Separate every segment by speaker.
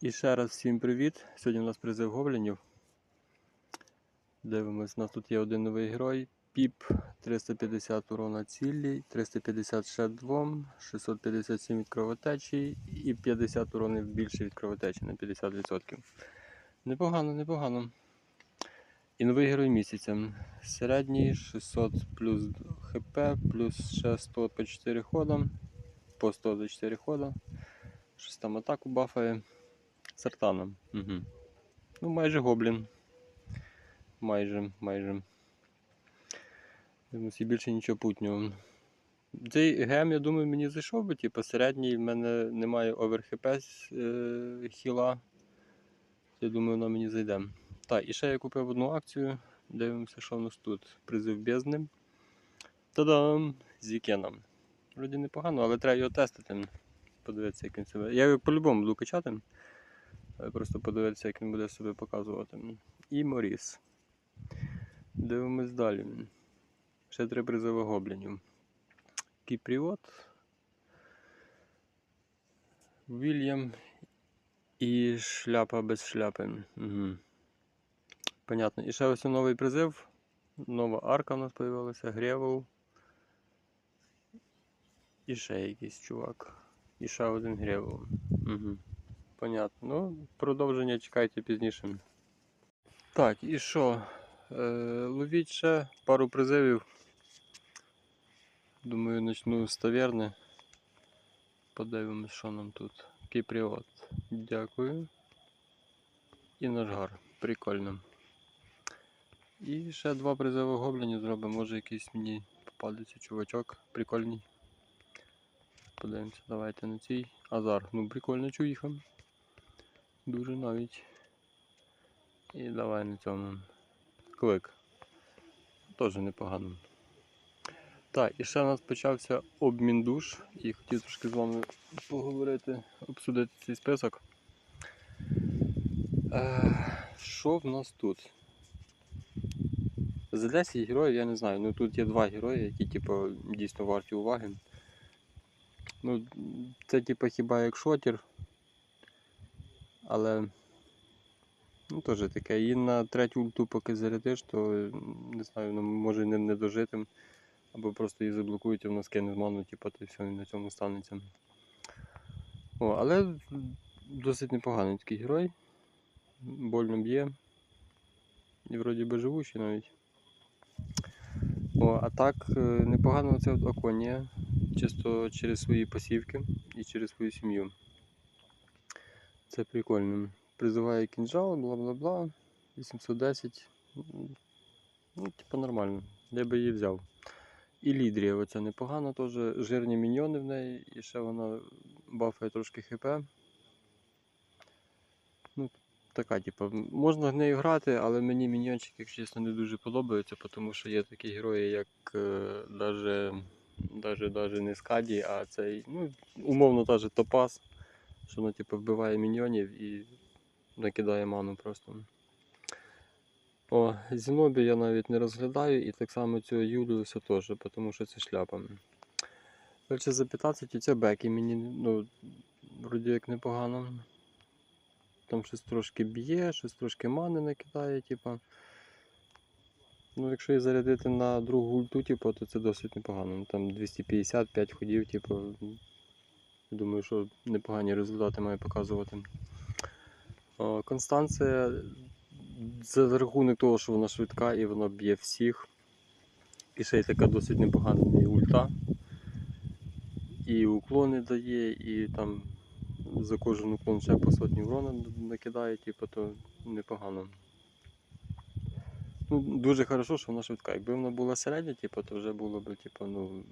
Speaker 1: І ще раз всім привіт. Сьогодні у нас призив гоблінів. Дивимось, у нас тут є один новий герой. Піп 350 урона цілі, 350 ще двом, 657 від кровотечі і 50 уронів більше від кровотечі на 50%. Непогано, непогано. І новий герой місяця. Середній 600 плюс хп, плюс ще 100 по 4 хода, по 100 за 4 хода. Щось там атаку бафає. Сартаном. Угу. Ну, майже гоблін. Майже, майже. Дивимось, і більше нічого путнього. Цей гем, я думаю, мені зайшов би, типу, середній, в мене немає оверхп е, хіла. Я думаю, воно мені зайде. Так, і ще я купив одну акцію. Дивимося, що в нас тут. Призив бездни. Та-дам! З вікеном. Вроді непогано, але треба його тестити. Подивитися, як він себе. Я його по-любому буду качати. Просто подивитися, як він буде себе показувати. І Моріс. Дивимось далі. Ще три призови гоблінів. Кіпріот. Вільям і шляпа без шляпи. Угу. Понятно. І ще ось новий призив. Нова арка у нас з'явилася. Гревел. І ще якийсь чувак. І ще один гревел. Угу. Понятно. Ну, продовження чекайте пізніше. Так, і що? Е, ловіть ще пару призивів. Думаю, почну з таверни. Подивимось, що нам тут. Кіпріот. Дякую. І нажгар. Прикольно. І ще два призиви гоблінів зробимо. Може якийсь мені попадеться чувачок. Прикольний. Подивимося, давайте на цій. Азар. Ну прикольно чуїха. Дуже навіть. І давай на цьому. Клик. Теж непогано. Так, і ще у нас почався обмін душ. І хотів трошки з вами поговорити, обсудити цей список. Е, Що в нас тут? За 10 героїв я не знаю. Ну тут є два герої, які типу, дійсно варті уваги. Ну, це типу хіба як шотір. Але ну, теж таке. І на третю ульту поки зарядиш, то не знаю, ну, може не, не дожитим. Або просто її заблокують, і вона скине ману, типу, то і все на цьому станеться. О, але досить непоганий такий герой. Больно б'є. І вроді би живучий навіть. О, а так, е, непогано це от Аконія. Чисто через свої посівки і через свою сім'ю. Це прикольно. Призиває кінжал, бла-бла-бла. 810. Ну, типу нормально. Я би її взяв. І лідрія оця непогано, теж жирні міньйони в неї, і ще вона бафає трошки хп. Ну, така, типу, можна в неї грати, але мені міньйончики, якщо чесно, не дуже подобаються, тому що є такі герої, як е, даже, даже не Скаді, а цей, ну, умовно та же Топаз, що вона типу, вбиває міньйонів і накидає ману просто. О, Зінобі я навіть не розглядаю, і так само цього Юліуса теж, тому що це шляпа. Далі за 15 оця Бекі мені ну, вроді як непогано. Там щось трошки б'є, щось трошки мани накидає, типа. Ну, якщо її зарядити на другу ульту, типу, то це досить непогано. Там 255 ходів, типу. Думаю, що непогані результати має показувати. Констанція за рахунок того, що вона швидка і вона б'є всіх. І ще й така досить непогана в ульта. І уклони дає, і там за кожен уклон ще по сотні урона накидає, типу, то непогано. Ну, дуже хорошо, що вона швидка. Якби вона була середня, типу, то вже було б типу, ну,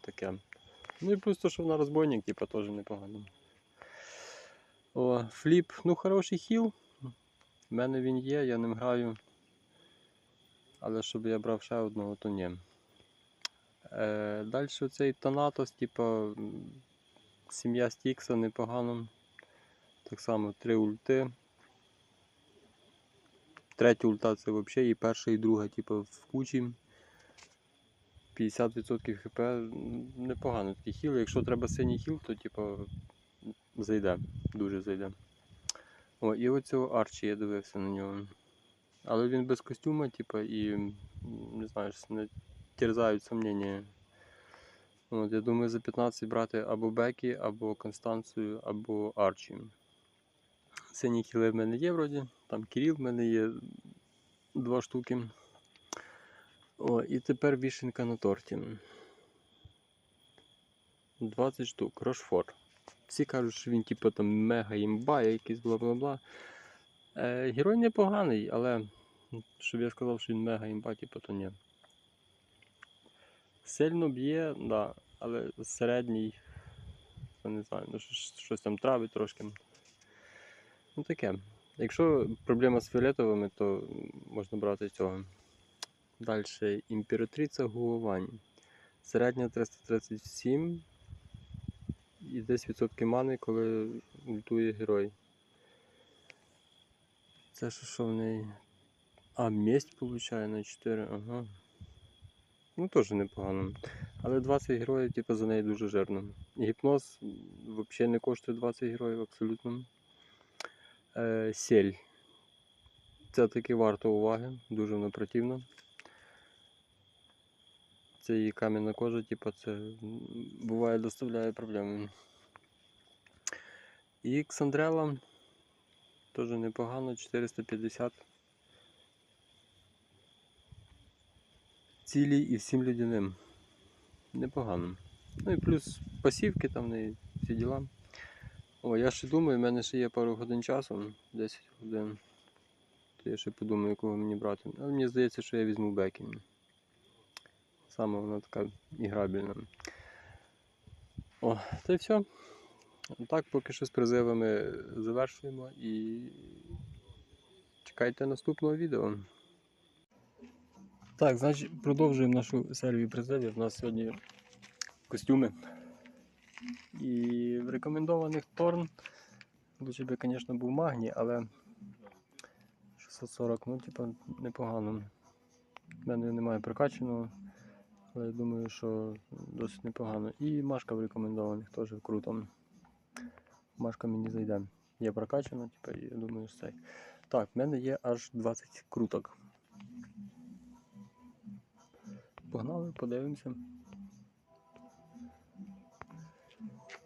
Speaker 1: таке. Ну і плюс то, що вона розбойник, типу, теж непогано. О, фліп, ну хороший хіл. У мене він є, я ним граю. Але щоб я брав ще одного, то ні. Е, Далі цей Тонатос, типу, сім'я Стікса непогано. Так само три ульти. Третя ульта це взагалі і перша, і друга, типу, в кучі. 50% хп непогано такий хіл. Якщо треба синій хіл, то типу, зайде, дуже зайде. О, і оцього Арчі я дивився на нього. Але він без костюма, типа, і не знаю, не терзають сомнення. От, я думаю, за 15 брати або Бекі, або Констанцію, або Арчі. Сині кіли в мене є вроді, там Кіріл в мене є два штуки. О, і тепер вішенка на торті. 20 штук, Рошфор. Всі кажуть, що він типу там мега імба, якийсь бла-бла-бла. Е, герой непоганий, але щоб я сказав, що він мега імба, типу, то ні. Сильно б'є, да, але середній, я не знаю, ну, щось там травить трошки. Ну таке. Якщо проблема з фіолетовими, то можна брати цього. Далі імператриця Гуовань. Середня 337 і десь відсотки мани, коли ультує герой. Це що, що в неї? А, месть получає на 4, ага. Ну теж непогано. Але 20 героїв, типу, за неї дуже жирно. Гіпноз взагалі не коштує 20 героїв абсолютно. Е, сель. Це таки варто уваги, дуже воно противно. Це її кам'яна кожа, типу, це буває доставляє проблеми. І Ксандрела теж непогано, 450. Цілій і всім людяним. Непогано. Ну і плюс пасівки там в всі діла. О, я ще думаю, в мене ще є пару годин часу, 10 годин. То я ще подумаю, якого мені брати. Але мені здається, що я візьму Бекін. Саме вона така іграбельна. О, та й все. Так, поки що з призивами завершуємо і чекайте наступного відео. Так, значить, продовжуємо нашу серію призивів. У нас сьогодні костюми. І в рекомендованих торн. Лучше би, звісно, був магній, але 640, ну, типа, непогано. У мене немає прокачаного, але я думаю, що досить непогано. І машка в рекомендованих теж круто. Машка мені зайде. Є прокачана, типа, і я думаю, що цей. Так, в мене є аж 20 круток. Погнали, подивимося.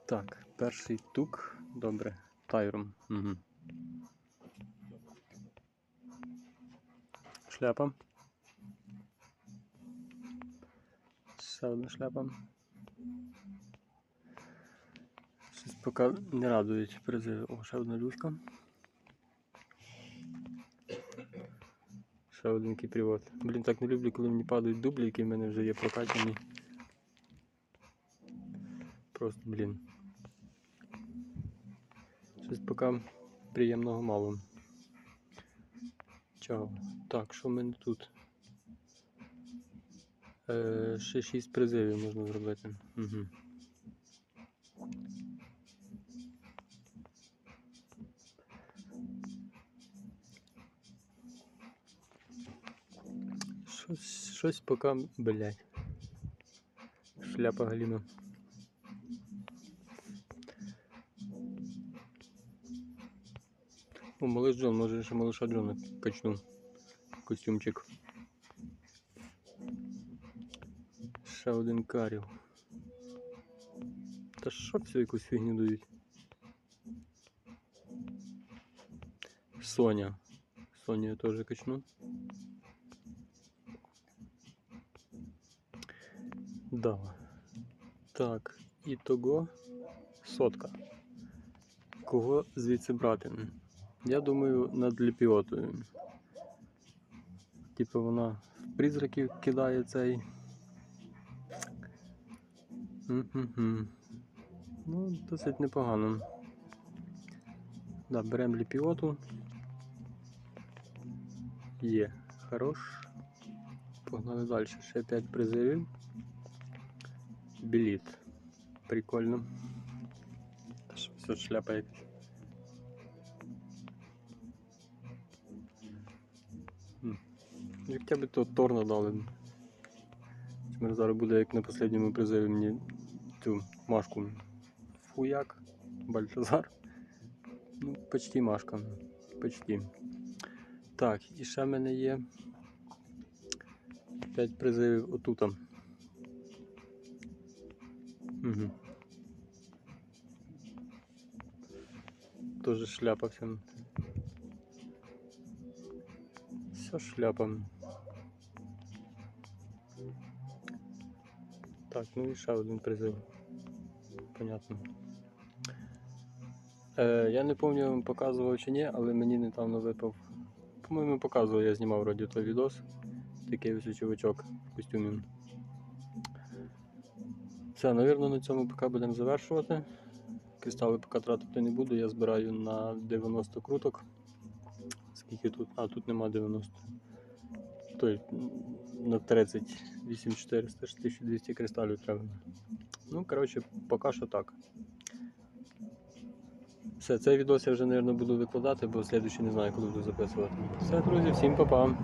Speaker 1: Так, перший тук. Добре. Тайром. Угу. Шляпа. Ще одна шляпа. Щось поки не радують призиви. О, ще одна люська. Ще один кіпрівод. Блін, так не люблю, коли мені падають дублі, які в мене вже є прокачані. Просто, блін. Щось поки приємного мало. Чого? Так, що в мене тут? Е, ще 6 призивів можна зробити. Угу. Щось, щось поки, блядь. Шляпа Галіна. О, малыш Джон, може ще малыша Джона качну. Костюмчик. Ще один каріл. Та що всю якусь фігню дають? Соня. Соню я теж качну. Да. Так, і того сотка. Кого звідси брати? Я думаю, над ліпіотою. Типу вона в призраків кидає цей. Ну, досить непогано. Да, беремо ліпіоту. Є, хорош. Погнали далі. Ще 5 призивів. Біліт. Прикольно. Все шляпа якась. Хоча б то торно дали. Зараз буде як на останньому призиві мені цю машку. Фуяк, Бальтазар. Ну, почти машка. Почти. Так, і ще в мене є 5 призивів отут. Угу. Тоже шляпа всем. Все шляпа. Так, ну і ще один призив. Понятно. Е, я не пам'ятаю, показував чи ні, але мені недавно випав. По-моєму, показував, я знімав вроді той відос. Такий ось чувачок в костюмі. Все, напевно, на цьому поки будемо завершувати. Кристали поки тратити не буду, я збираю на 90 круток. Скільки тут? А, тут нема 90. Той на 30 8400 ж 1200 кристалів треба. Ну, коротше, поки що так. Все, цей відос я вже, мабуть, буду викладати, бо слідуючий не знаю, коли буду записувати. Все, друзі, всім па-па.